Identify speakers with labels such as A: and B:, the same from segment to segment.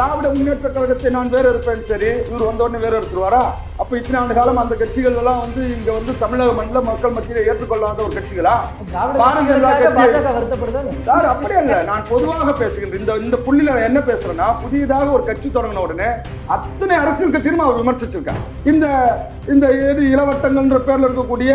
A: திராவிட முன்னேற்ற கழகத்தை நான் வேற இருப்பேன் சரி இவர் வந்தோடனே வேறு வேற எடுத்துருவாரா அப்ப இத்தனை ஆண்டு காலம் அந்த கட்சிகள் எல்லாம் வந்து இங்க வந்து தமிழக மண்டல மக்கள் மத்தியில ஏற்றுக்கொள்ளாத ஒரு கட்சிகளா? சார் அப்படி அல்ல. நான் பொதுவாக பேசுகின்றேன் இந்த இந்த புள்ளியில நான் என்ன பேசுறேன்னா புதியதாக ஒரு கட்சி தொடங்கின உடனே அத்தனை அரசியல் கட்சியும் அவர் விமர்சிச்சிருக்காங்க. இந்த இந்த இளவட்டங்கள்ன்ற பேர்ல இருக்கக்கூடிய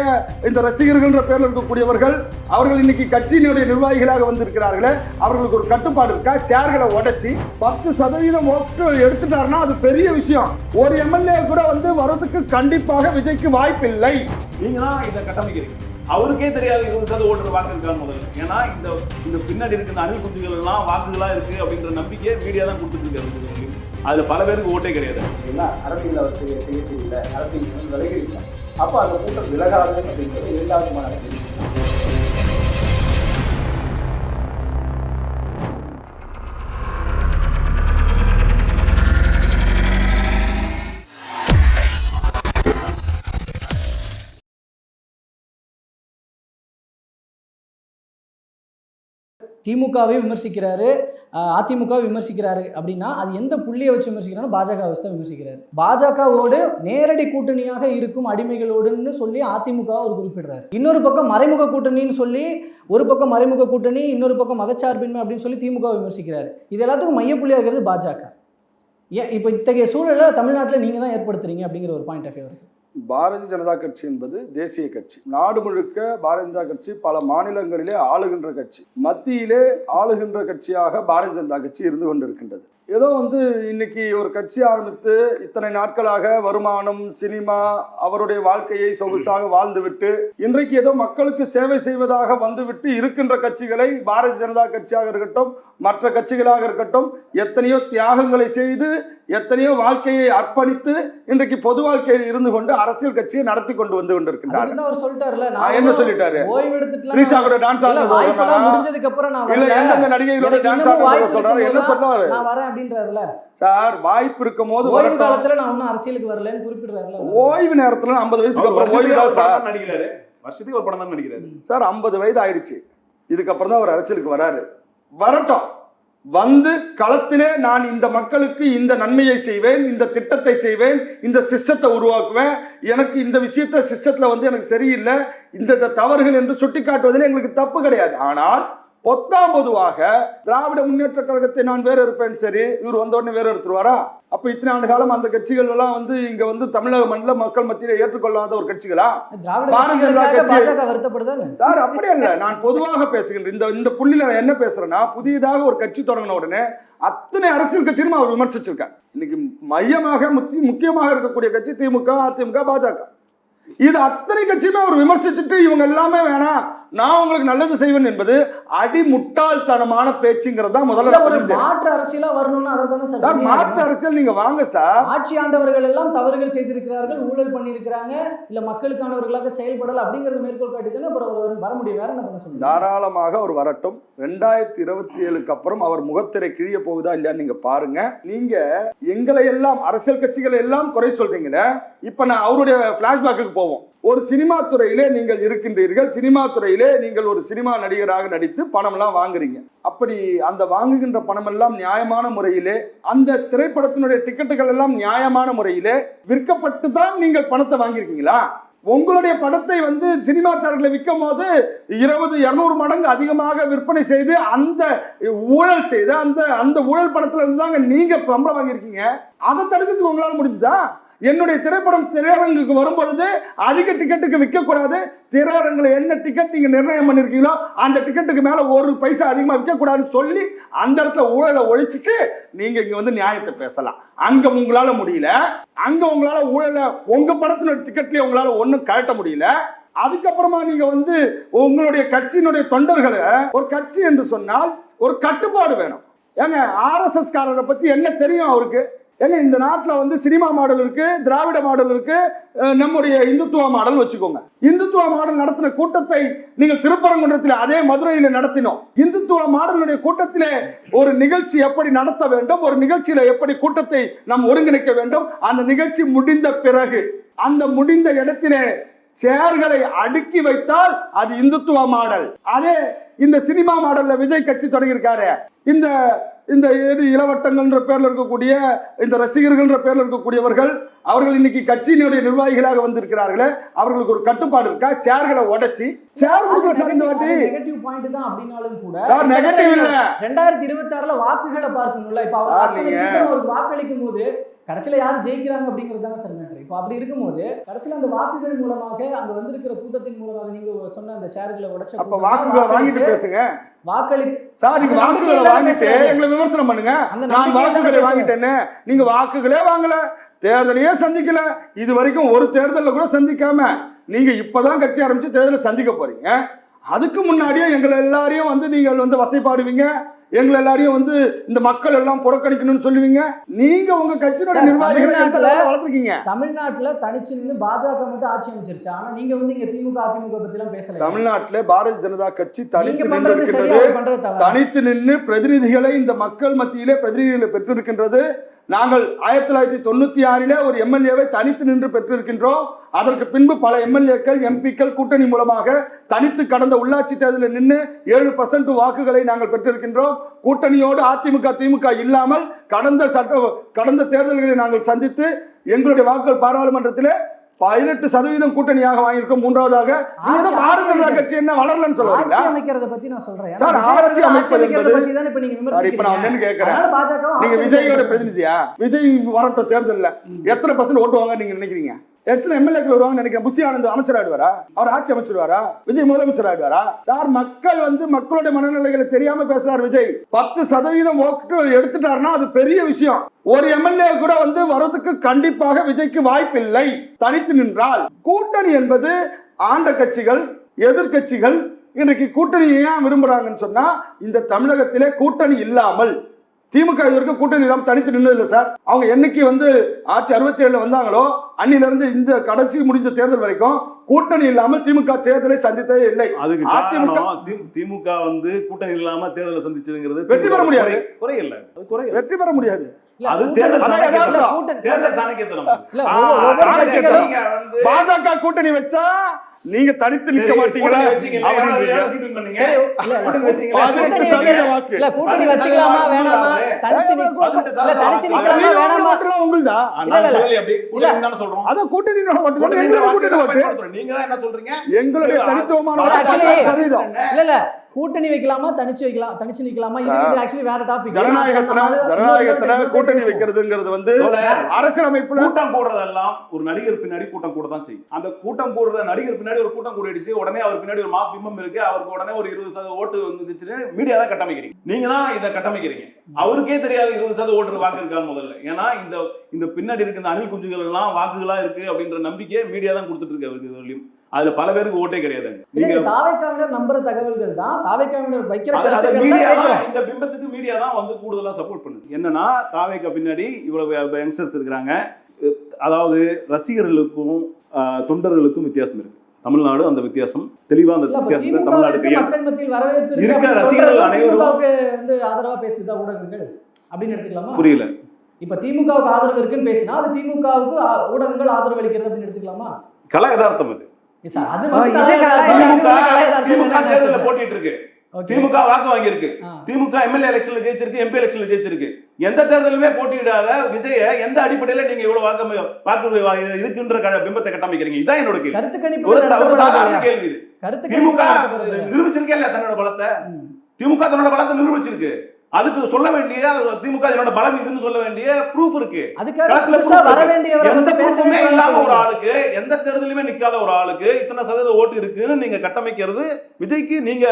A: இந்த ரசிகர்கள்ன்ற பேர்ல இருக்கக்கூடியவர்கள் அவர்கள் இன்னைக்கு கட்சியினுடைய நிர்வாகிகளாக வந்திருக்கிறார்களே அவர்களுக்கு ஒரு கட்டுப்பாடு இருக்கா? சேர்களை உடைச்சி பத்து சதவீதம் ஓட்டு எடுத்துட்டாருன்னா அது பெரிய விஷயம். ஒரு எம்எல்ஏ கூட வந்து வர்றதுக்கு கண்டிப்பாக விஜய்க்கு வாய்ப்பில்லை.
B: நீங்க தான் இதை கட்டமைக்கிறீங்க? அவருக்கே தெரியாது இருபது சதவீத ஓட்டு வாங்கிருக்காங்க முதல்ல. ஏன்னா இந்த இந்த பின்னாடி இருக்கிற அணில் குஞ்சுகள் எல்லாம் வாக்குகளா இருக்கு அப்படின்ற நம்பிக்கையை மீடியா தான் கொடுத்துட்டு இருக்காரு அதுல பல பேருக்கு ஓட்டே கிடையாது.
C: என்ன அரசியல் அவர் செய்ய செய்ய செய்யல அரசியல் இருந்து விலகி அப்போ அந்த கூட்டம் விலகாது அப்படிங்கிறது இரண்டாவது
D: திமுகவை விமர்சிக்கிறாரு அதிமுகவை விமர்சிக்கிறாரு அப்படின்னா அது எந்த புள்ளியை வச்சு விமர்சிக்கிறாரு பாஜக வச்சு தான் விமர்சிக்கிறாரு. பாஜகவோடு நேரடி கூட்டணியாக இருக்கும் அடிமைகளோடுன்னு சொல்லி அதிமுக அவர் குறிப்பிடுறாரு. இன்னொரு பக்கம் மறைமுக கூட்டணின்னு சொல்லி ஒரு பக்கம் மறைமுக கூட்டணி இன்னொரு பக்கம் மதச்சார்பின்மை அப்படின்னு சொல்லி திமுக விமர்சிக்கிறாரு. இது எல்லாத்துக்கும் மையப்புள்ளியாக இருக்கிறது பாஜக. ஏன் இப்போ இத்தகைய சூழலை தமிழ்நாட்டில் நீங்கள் தான் ஏற்படுத்துறீங்க அப்படிங்கிற ஒரு பாயிண்ட் ஆஃப் வியூ இருக்குது
A: பாரதிய ஜனதா கட்சி என்பது தேசிய கட்சி. நாடு முழுக்க பாரதிய ஜனதா கட்சி பல மாநிலங்களிலே ஆளுகின்ற கட்சி. மத்தியிலே ஆளுகின்ற கட்சியாக பாரதிய ஜனதா கட்சி இருந்து கொண்டிருக்கின்றது. ஏதோ வந்து இன்னைக்கு ஒரு கட்சி ஆரம்பித்து இத்தனை நாட்களாக வருமானம் சினிமா அவருடைய வாழ்க்கையை சொகுசாக வாழ்ந்துவிட்டு இன்றைக்கு ஏதோ மக்களுக்கு சேவை செய்வதாக வந்துவிட்டு இருக்கின்ற கட்சிகளை பாரதிய ஜனதா கட்சியாக இருக்கட்டும் மற்ற கட்சிகளாக இருக்கட்டும் எத்தனையோ தியாகங்களை செய்து எத்தனையோ வாழ்க்கையை அர்ப்பணித்து இன்றைக்கு பொது வாழ்க்கையில் இருந்து கொண்டு அரசியல் கட்சியை நடத்தி கொண்டு வந்து
D: தான் அவர் சொல்லிட்டாருல
A: என்ன சொல்லிட்டாரு?
D: ஓய்வு எடுத்துட்டுலாம்
A: த்ரீஷா கூட டான்ஸ்
D: முடிஞ்சதுக்கு அப்புறம் நான்
A: இல்ல எந்தெந்த நடிகைகளோட டான்ஸ் ஆடுறத சொல்றாரு என்ன
D: அப்படின்றாருல.
A: சார் வாய்ப்பு இருக்கும் போது
D: ஓய்வு. காலத்துல நான் ஒன்னும் அரசியலுக்கு வரலன்னு குறிப்பிடுறாருல.
A: ஓய்வு நேரத்துல ஐம்பது வயசுக்கு அப்புறம் ஓய்வு தான்
B: நடிக்கிறாரு. வருஷத்துக்கு ஒரு படம் தான் நடிக்கிறாரு.
A: சார் ஐம்பது வயது ஆயிடுச்சு. இதுக்கப்புறம் தான் அவர் அரசியலுக்கு வராரு. வரட்டும். வந்து களத்திலே நான் இந்த மக்களுக்கு இந்த நன்மையை செய்வேன் இந்த திட்டத்தை செய்வேன் இந்த சிஸ்டத்தை உருவாக்குவேன். எனக்கு இந்த விஷயத்த சிஸ்டத்துல வந்து எனக்கு சரியில்லை. இந்த இந்த தவறுகள் என்று சுட்டிக்காட்டுவதில் எங்களுக்கு தப்பு கிடையாது. ஆனால் பொத்தாம் பொதுவாக திராவிட முன்னேற்ற கழகத்தை நான் வேற இருப்பேன் சரி இவர் வந்த உடனே வேற எடுத்துருவாரா அப்ப இத்தனை ஆண்டு காலம் அந்த கட்சிகள் எல்லாம் வந்து இங்க வந்து தமிழக மண்டல மக்கள் மத்தியில ஏற்றுக்கொள்ளாத ஒரு கட்சிகளா? சார் அப்படி அல்ல. நான் பொதுவாக பேசுகின்றேன் இந்த இந்த புள்ளியில நான் என்ன பேசுறேன்னா புதியதாக ஒரு கட்சி தொடங்கின உடனே அத்தனை அரசியல் கட்சியும் அவர் விமர்சிச்சிருக்கார். இன்னைக்கு மையமாக முக்கியமாக இருக்கக்கூடிய கட்சி திமுக அதிமுக பாஜக. இது அத்தனை கட்சியுமே அவர் விமர்சிச்சுட்டு இவங்க எல்லாமே வேணாம் நான் உங்களுக்கு நல்லது செய்வேன் என்பது அடி முட்டாள்தனமான பேச்சுங்கிறது தான் முதல்ல
D: ஒரு. மாற்று அரசியலா வரணும்னு அதை தானே சார்
A: மாற்று. அரசியல் நீங்க வாங்க சார்.
D: ஆட்சி ஆண்டவர்கள் எல்லாம் தவறுகள் செய்திருக்கிறார்கள் ஊழல் பண்ணியிருக்கிறாங்க இல்ல மக்களுக்கானவர்களாக செயல்படல அப்படிங்கறது மேற்கோள் காட்டி தானே அப்புறம் அவர் வர முடியும். வேற என்ன பண்ண சொல்லுங்க
A: தாராளமாக அவர் வரட்டும். ரெண்டாயிரத்தி இருபத்தி ஏழுக்கு அப்புறம் அவர் முகத்திரை கிழிய போகுதா இல்லையா நீங்க பாருங்க. நீங்க எங்களை எல்லாம் அரசியல் கட்சிகளை எல்லாம் குறை சொல்றீங்களே இப்ப நான் அவருடைய பிளாஷ்பேக்கு போவோம். ஒரு சினிமா துறையிலே நீங்கள் இருக்கின்றீர்கள். சினிமா துறையிலே நீங்கள் ஒரு சினிமா நடிகராக நடித்து பணம்லாம் வாங்குறீங்க. அப்படி அந்த வாங்குகின்ற பணம் எல்லாம் நியாயமான முறையிலே அந்த திரைப்படத்தினுடைய டிக்கெட்டுகள் எல்லாம் நியாயமான முறையிலே விற்கப்பட்டு தான் நீங்கள் பணத்தை வாங்கியிருக்கீங்களா? உங்களுடைய படத்தை வந்து சினிமா தேட்டரில் விற்கும் போது இருபது இரநூறு மடங்கு அதிகமாக விற்பனை செய்து அந்த ஊழல் செய்து அந்த அந்த ஊழல் படத்துல இருந்து தாங்க நீங்க சம்பளம் வாங்கியிருக்கீங்க. அதை தடுக்கிறதுக்கு உங்களால் முடிஞ்சுதா? என்னுடைய திரைப்படம் திரையரங்குக்கு வரும்பொழுது அதிக டிக்கெட்டுக்கு விற்கக்கூடாது. திரையரங்கில் என்ன டிக்கெட் நீங்கள் நிர்ணயம் பண்ணியிருக்கீங்களோ அந்த டிக்கெட்டுக்கு மேலே ஒரு பைசா அதிகமாக விற்கக்கூடாதுன்னு சொல்லி அந்த இடத்துல ஊழலை ஒழிச்சிட்டு நீங்கள் இங்கே வந்து நியாயத்தை பேசலாம். அங்கே உங்களால் முடியல. அங்கே உங்களால் ஊழலை உங்கள் படத்தினுடைய டிக்கெட்லேயே உங்களால் ஒன்றும் கழட்ட முடியல. அதுக்கப்புறமா நீங்க வந்து உங்களுடைய கட்சியினுடைய தொண்டர்களை ஒரு கட்சி என்று சொன்னால் ஒரு கட்டுப்பாடு வேணும். ஏங்க ஆர்எஸ்எஸ் காரரை பத்தி என்ன தெரியும் அவருக்கு? ஏங்க இந்த நாட்டில் வந்து சினிமா மாடல் இருக்கு திராவிட மாடல் இருக்கு நம்முடைய இந்துத்துவ மாடல் வச்சுக்கோங்க. இந்துத்துவ மாடல் நடத்தின கூட்டத்தை நீங்கள் திருப்பரங்குன்றத்தில் அதே மதுரையில் நடத்தினோம். இந்துத்துவ மாடலுடைய கூட்டத்திலே ஒரு நிகழ்ச்சி எப்படி நடத்த வேண்டும் ஒரு நிகழ்ச்சியில எப்படி கூட்டத்தை நாம் ஒருங்கிணைக்க வேண்டும் அந்த நிகழ்ச்சி முடிந்த பிறகு அந்த முடிந்த இடத்திலே சேர்களை அடுக்கி வைத்தால் அது இந்துத்துவ மாடல். அதே இந்த சினிமா மாடல்ல விஜய் கட்சி தொடங்கியிருக்காரு. இந்த இந்த இளவட்டங்கள்ன்ற பேர்ல இருக்கக்கூடிய இந்த ரசிகர்கள்ன்ற பேர்ல இருக்கக்கூடியவர்கள் அவர்கள் இன்னைக்கு கட்சியினுடைய நிர்வாகிகளாக வந்திருக்கிறார்களே அவர்களுக்கு ஒரு கட்டுப்பாடு இருக்கா? சேர்களை உடைச்சி சேர்
D: நெகட்டிவ் பாயிண்ட் தான் அப்படின்னாலும் கூட
A: சார் நெகட்டிவ் இல்ல.
D: ரெண்டாயிரத்தி இருபத்தி ஆறுல வாக்குகளை பார்க்கணும்ல. இப்ப ஒரு வாக்களிக்கும் போது கடைசியில யார் ஜெயிக்கிறாங்க அப்படிங்கிறது தானே சார் மேட்ரு இப்போ அப்படி இருக்கும்போது கடைசியில அந்த வாக்குகள் மூலமாக அங்க வந்திருக்கிற கூட்டத்தின் மூலமாக நீங்க சொன்ன அந்த சேர்களை உடைச்ச
A: அப்ப வாக்குகளை வாங்கிட்டு பேசுங்க.
D: வாக்களித்து
A: சார் நீங்க வாக்குகளை வாங்கிட்டு. எங்களை விமர்சனம் பண்ணுங்க. நான் வாக்குகளை. வாங்கிட்டேன்னு நீங்க வாக்குகளே வாங்கல தேர்தலையே சந்திக்கல. இது வரைக்கும் ஒரு தேர்தலில் கூட சந்திக்காம நீங்க இப்பதான் கட்சி ஆரம்பிச்சு தேர்தலை சந்திக்க போறீங்க. அதுக்கு முன்னாடியே எங்களை எல்லாரையும் வந்து நீங்கள் வந்து வசைப்பாடுவீங்க. எங்களை எல்லாரையும் வந்து இந்த மக்கள் எல்லாம் புறக்கணிக்கணும்னு சொல்லுவீங்க. நீங்க உங்க கட்சியோட நிர்வாகிகளை வளர்த்துருக்கீங்க?
D: தமிழ்நாட்டுல தனிச்சு நின்று பாஜக மட்டும் ஆட்சி அமைச்சிருச்சு. ஆனா நீங்க வந்து இங்க திமுக அதிமுக பத்தி எல்லாம் பேசல
A: தமிழ்நாட்டுல பாரதிய ஜனதா கட்சி தனித்து தனித்து நின்று பிரதிநிதிகளை இந்த மக்கள் மத்தியிலே பிரதிநிதிகளை பெற்றிருக்கின்றது. நாங்கள் ஆயிரத்தி தொள்ளாயிரத்தி தொண்ணூற்றி ஆறிலே ஒரு எம்எல்ஏவை தனித்து நின்று பெற்றிருக்கின்றோம். அதற்கு பின்பு பல எம்எல்ஏக்கள் எம்பிக்கள் கூட்டணி மூலமாக தனித்து கடந்த உள்ளாட்சி தேர்தலில் நின்று ஏழு பர்சன்ட் வாக்குகளை நாங்கள் பெற்றிருக்கின்றோம். கூட்டணியோடு அதிமுக திமுக இல்லாமல் கடந்த சட்ட கடந்த தேர்தல்களை நாங்கள் சந்தித்து எங்களுடைய வாக்குகள் பாராளுமன்றத்திலே பதினெட்டு சதவீதம் கூட்டணியாக வாங்கியிருக்கோம். மூன்றாவதாக பாரதிய கட்சி என்ன வளரலன்னு சொல்ல
D: ஆட்சி
A: வரீங்களா?
D: அமைக்கிறத பத்தி நான் சொல்றேன்.
A: சார், ஆட்சி அமைப்பது
D: பத்தி தானே இப்ப நீங்க
A: இப்ப நான்
D: விமர்சிக்கிறீங்க.
A: என்னன்னு
D: அதனால பாஜக
A: நீங்க விஜயோட பிரதிநிதியா? விஜய் வரட்டும் தேர்தல்ல. எத்தனை பர்சன்ட் ஓட்டுவாங்க நீங்க நினைக்கிறீங்க? எத்தனை எம்எல்ஏக்கள் வருவாங்க நினைக்கிறேன். புஷி ஆனந்த் அமைச்சர் ஆடுவாரா அவர் ஆட்சி அமைச்சிருவாரா விஜய் முதலமைச்சர் ஆடுவாரா சார் மக்கள் வந்து மக்களுடைய மனநிலைகளை தெரியாம பேசுறாரு விஜய். பத்து சதவீதம் ஓட்டு எடுத்துட்டாருன்னா அது பெரிய விஷயம். ஒரு எம்எல்ஏ கூட வந்து வரதுக்கு கண்டிப்பாக விஜய்க்கு வாய்ப்பில்லை. தனித்து நின்றால். கூட்டணி என்பது ஆண்ட கட்சிகள் எதிர்க்கட்சிகள் இன்றைக்கு கூட்டணியை ஏன் விரும்புறாங்கன்னு சொன்னா இந்த தமிழகத்திலே கூட்டணி இல்லாமல் திமுக இது வரைக்கும் கூட்டணி இல்லாமல் தனித்து நின்னது இல்லை சார். அவங்க என்னைக்கு வந்து ஆட்சி அறுபத்தி ஏழுல வந்தாங்களோ அன்னில இருந்து இந்த கடைசி முடிஞ்ச தேர்தல் வரைக்கும் கூட்டணி இல்லாமல் திமுக தேர்தலை சந்தித்ததே இல்லை.
B: அதுக்கு
A: அதிமுக
B: திமுக வந்து கூட்டணி இல்லாம தேர்தலை சந்திச்சதுங்கிறது
A: வெற்றி பெற முடியாது.
B: குறை- குறை இல்ல அது குறை இல்ல.
A: வெற்றி பெற முடியாது பாஜக கூட்டணி வச்சா நீங்க தனித்து நிற்க
B: சரி,
A: மாட்டீங்களா?
B: கூட்டணி
D: வச்சுக்கலாமா வேணாமா. தனிச்சு நிக்க- இல்ல தனிச்சு. நிக்கலாமா வேணாமா?
A: உங்களுதா.
B: கூட்டணி சொல்றோம்.
A: அதான் கூட்டணி.
B: நீங்க என்ன சொல்றீங்க?
A: எங்களுடைய தனித்துவமான
D: இல்ல இல்ல. கூட்டணி வைக்கலாமா தனிச்சு வைக்கலாம் தனிச்சு நிக்கலாமா? இது இது ஆக்சுவலி வேற டாபிக்
A: ஜனநாயகத்துல ஜனநாயகத்துல கூட்டணி வைக்கிறதுங்கிறது வந்து அரசியலமைப்புல
B: கூட்டம் போடுறதெல்லாம் ஒரு நடிகர் பின்னாடி கூட்டம் கூட தான் செய்யும். அந்த கூட்டம் போடுற நடிகர் பின்னாடி ஒரு கூட்டம் கூடிடுச்சு உடனே அவர் பின்னாடி ஒரு மாஸ் பிம்பம் இருக்கு அவருக்கு உடனே ஒரு இருபது சதவீத ஓட்டு வந்துச்சுன்னு மீடியா தான் கட்டமைக்கிறீங்க. நீங்க தான் இதை கட்டமைக்கிறீங்க. அவருக்கே தெரியாது இருபது சதவீத ஓட்டு வாக்கு இருக்கான்னு முதல்ல. ஏன்னா இந்த இந்த பின்னாடி இருக்க இந்த அணில் குஞ்சுகள் எல்லாம் வாக்குகளா இருக்கு அப்படின்ற நம்பிக்கையை மீடியா தான் கொடுத்துட்டு இருக்கு அவருக்கு அதுல பல பேருக்கு ஓட்டே கிடையாது நீங்க
D: தாவைக்காவினர் நம்புற தகவல்கள் தான். தாவைக்காவினர் வைக்கிற
B: இந்த பிம்பத்துக்கு மீடியா தான் வந்து கூடுதலா சப்போர்ட் பண்ணுது. என்னன்னா தாவேக்கா பின்னாடி இவ்வளவு யங்ஸ்டர்ஸ் இருக்கிறாங்க. அதாவது ரசிகர்களுக்கும் தொண்டர்களுக்கும் வித்தியாசம் இருக்கு. தமிழ்நாடு அந்த வித்தியாசம். தெளிவா அந்த வித்தியாசத்தை தமிழ்நாடு
D: மக்கள் மத்தியில் வரவேற்பு இருக்கு.
B: ரசிகர்கள் அனைவரும்
D: வந்து ஆதரவா பேசுதா ஊடகங்கள் அப்படின்னு எடுத்துக்கலாமா?
B: புரியல.
D: இப்ப திமுகவுக்கு ஆதரவு இருக்குன்னு பேசினா அது திமுகவுக்கு ஊடகங்கள் ஆதரவு அளிக்கிறது அப்படின்னு எடுத்துக்கலாமா?
B: கல யதார்த்தம் அது.
D: சார், அது
B: திமுக தேர்தலில்? போட்டிட்டு இருக்கு. திமுக வாக்கு வாங்கியிருக்கு. திமுக எம்எல்ஏ எலெக்ஷன்ல ஜெயிச்சிருக்கு எம்பி எலெக்ஷன்ல ஜெயிச்சிருக்கு எந்த தேர்தலுமே போட்டியிடாத விஜய எந்த அடிப்படையில நீங்க இவ்வளவு வாக்கு வாக்கு இருக்குன்ற பிம்பத்தை கட்டமைக்கிறீங்க இதான் என்னோட கேள்வி
D: கருத்து இல்லையா?
B: கேள்வி
D: கருத்து
B: திமுக
D: இல்லையா?
B: நிரூபிச்சிருக்கே இல்ல தன்னோட பலத்தை. திமுக தன்னோட பலத்தை நிரூபிச்சிருக்கு அதுக்கு சொல்ல வேண்டிய திமுக இதனோட பலம் இதுன்னு சொல்ல வேண்டிய ப்ரூஃப் இருக்கு. proof-உமே இல்லாம ஒரு ஆளுக்கு எந்த தேர்தலுமே நிக்காத ஒரு ஆளுக்கு இத்தனை சதவீத ஓட்டு இருக்குன்னு நீங்க கட்டமைக்கிறது விஜய்க்கு நீங்க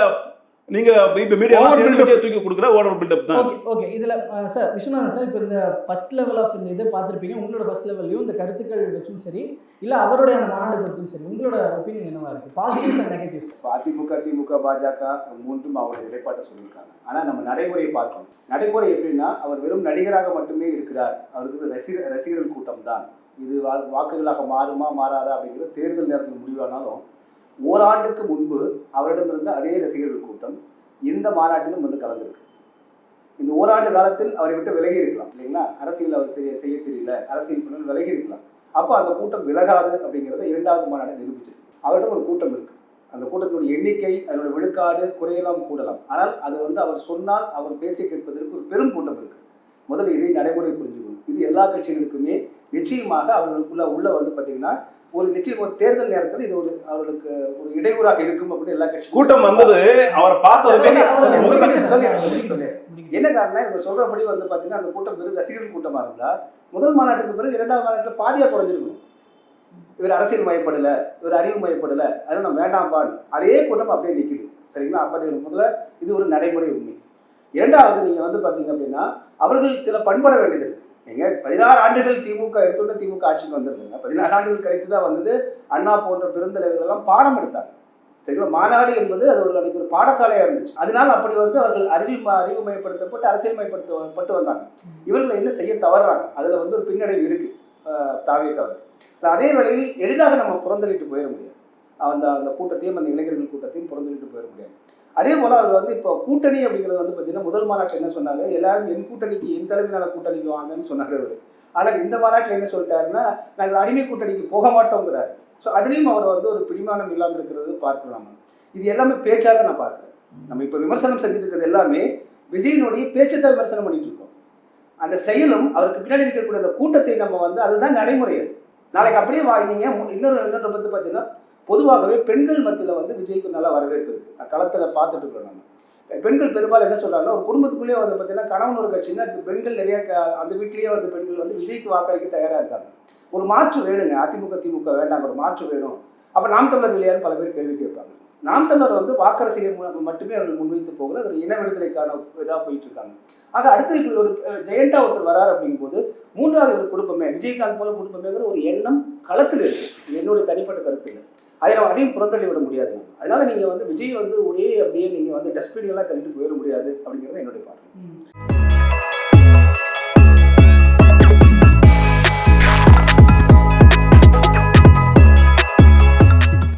B: நீங்க இப்ப மீடியா தூக்கி கொடுக்குற ஓவர் பில்டப் தான்.
D: ஓகே ஓகே இதுல சார் விஸ்வநாதன் சார் இப்போ இந்த ஃபர்ஸ்ட் லெவல் ஆஃப் இந்த இதை பார்த்துருப்பீங்க. உங்களோட ஃபர்ஸ்ட் லெவல்லையும் இந்த கருத்துக்கள் வச்சும் சரி இல்ல அவருடைய அந்த மாநாடு குறித்தும் சரி உங்களோட ஒப்பீனியன் என்னவா இருக்கு? Positives and negatives
C: AIADMK DMK BJP மூன்றும் அவருடைய நிலைப்பாட்டை சொல்லியிருக்காங்க. ஆனால் நம்ம நடைமுறையை பார்க்கணும். நடைமுறை எப்படின்னா அவர் வெறும் நடிகராக மட்டுமே இருக்கிறார். அவருக்கு ரசிகர் ரசிகர்கள் கூட்டம் தான். இது வா- வாக்குகளாக மாறுமா மாறாதா அப்படிங்கிறது தேர்தல் நேரத்தில் முடிவானாலும் ஓராண்டுக்கு முன்பு அவரிடமிருந்த அதே ரசிகர்கள் கூட்டம் இந்த மாநாட்டிலும் வந்து கலந்திருக்கு. இந்த ஓராண்டு காலத்தில் அவரை விட்டு விலகி இருக்கலாம் இல்லைங்களா? அரசியல் அவர் செய்ய செய்ய தெரியல. அரசியல் பண்ண விலகி இருக்கலாம். அப்போ அந்த கூட்டம் விலகாது அப்படிங்கிறத இரண்டாவது மாநாடு நிரூபிச்சிருக்கு. அவரிடம் ஒரு கூட்டம் இருக்கு. அந்த கூட்டத்தினுடைய எண்ணிக்கை அதனுடைய விழுக்காடு குறையலாம் கூடலாம். ஆனால் அது வந்து அவர் சொன்னால் அவர் பேச்சை கேட்பதற்கு ஒரு பெரும் கூட்டம் இருக்கு. முதல்ல இதை நடைமுறை புரிஞ்சுக்கணும். இது எல்லா கட்சிகளுக்குமே நிச்சயமாக அவர்களுக்குள்ள உள்ள வந்து பார்த்தீங்கன்னா ஒரு நிச்சயம் ஒரு தேர்தல் நேரத்தில் இது ஒரு அவர்களுக்கு ஒரு இடையூறாக இருக்கும் அப்படின்னு எல்லா கட்சியும்
B: கூட்டம் வந்தது அவரை
D: முடிக்கட்டும்.
C: என்ன காரணம் இவங்க சொல்றபடி வந்து பார்த்தீங்கன்னா அந்த கூட்டம் வெறும் ரசிகர்கள் கூட்டமா இருந்தா முதல் மாநாட்டுக்கு பிறகு இரண்டாவது மாநாட்டில் பாதியா குறைஞ்சிருக்கணும் இவர் அரசியல் மயப்படல இவர் அறிவு மயப்படல அதனால நம்ம வேண்டாம்பான்னு அதே கூட்டம் அப்படியே நிக்குது. சரிங்களா? அப்ப முதல்ல இது ஒரு நடைமுறை உண்மை. இரண்டாவது நீங்க வந்து பாத்தீங்க அப்படின்னா அவர்கள் சில பண்பட வேண்டியது இருக்கு. நீங்க பதினாறு ஆண்டுகள் திமுக எடுத்துட்டு திமுக ஆட்சிக்கு வந்துருங்க பதினாறு ஆண்டுகள் கழித்து தான் வந்தது. அண்ணா போன்ற பெருந்தலைவர்கள் எல்லாம் பாடம் எடுத்தாங்க. சரிங்களா? மாநாடு என்பது அது ஒரு அன்னைக்கு ஒரு பாடசாலையாக இருந்துச்சு. அதனால் அப்படி வந்து அவர்கள் அறிவில் அறிவு மயப்படுத்தப்பட்டு அரசியல் வந்தாங்க. இவர்கள் என்ன செய்ய தவறுறாங்க அதில் வந்து ஒரு பின்னடைவு இருக்கு தாவியக்காவது அதே வேளையில் எளிதாக நம்ம புறந்தளிட்டு போயிட முடியாது. அந்த அந்த கூட்டத்தையும் அந்த இளைஞர்கள் கூட்டத்தையும் புறந்தளிட்டு போயிட முடியாது. அதே போல் அவர் வந்து இப்போ கூட்டணி அப்படிங்கிறது வந்து பார்த்தீங்கன்னா முதல் மாநாட்டில் என்ன சொன்னார்? எல்லாரும் என் கூட்டணிக்கு என் தலைமையிலான கூட்டணிக்கு வாங்கன்னு சொன்னார் அவர். ஆனால் இந்த மாநாட்டில் என்ன சொல்லிட்டாருன்னா நாங்கள் அடிமை கூட்டணிக்கு போக மாட்டோங்கிறார். ஸோ அதுலேயும் அவர் வந்து ஒரு பிடிமானம் இல்லாமல் இருக்கிறது பார்க்கலாம் நம்ம. இது எல்லாமே பேச்சாக நான் பார்க்குறேன். நம்ம இப்போ விமர்சனம் செஞ்சுட்டு இருக்கிறது எல்லாமே விஜயனுடைய பேச்சை தான் விமர்சனம் பண்ணிட்டு இருக்கோம் அந்த செயலும் அவருக்கு பின்னாடி இருக்கக்கூடிய அந்த கூட்டத்தை நம்ம வந்து அதுதான் நடைமுறை நாளைக்கு அப்படியே வாங்கினீங்க இன்னொரு இன்னொரு வந்து பார்த்தீங்கன்னா பொதுவாகவே பெண்கள் மத்தியில் வந்து விஜய்க்கு நல்லா வரவேற்பு இருக்குது நான் களத்தில் பார்த்துட்டு இருக்கிறோம் நம்ம பெண்கள் பெரும்பாலும் என்ன சொல்றாங்கன்னா ஒரு குடும்பத்துக்குள்ளேயே வந்து பார்த்தீங்கன்னா கணவன் ஒரு கட்சின்னா பெண்கள் நிறைய க- அந்த வீட்லேயே வந்து பெண்கள் வந்து விஜய்க்கு வாக்களிக்க தயாராக இருக்காங்க. ஒரு மாற்று வேணுங்க. அதிமுக திமுக வேண்டாம் ஒரு மாற்று வேணும். அப்போ நாம் தமிழர் இல்லையான்னு பல பேர் கேள்வி கேட்பாங்க. நாம் தமிழர் வந்து வாக்கரசியை மூலம் மட்டுமே அவர்கள் முன்வைத்து போகல அது ஒரு இன விடுதலைக்கான இதாக போயிட்டு இருக்காங்க. ஆக அடுத்து இப்படி ஒரு ஜெயண்டா ஒருத்தர் வராரு அப்படிங்கும்போது மூன்றாவது ஒரு குடும்பமே விஜயகாந்த் போல குடும்பமேங்கிற ஒரு எண்ணம் களத்தில் இருக்கு. என்னுடைய தனிப்பட்ட கருத்து இல்லை. அதை நம்ம அதையும் புறந்தள்ளி விட முடியாது. அதனால நீங்கள் வந்து விஜய் வந்து ஒரே அப்படியே நீங்கள் வந்து டஸ்ட்பின்லாம் எல்லாம் போயிட முடியாது அப்படிங்கிறது என்னுடைய பார்வை.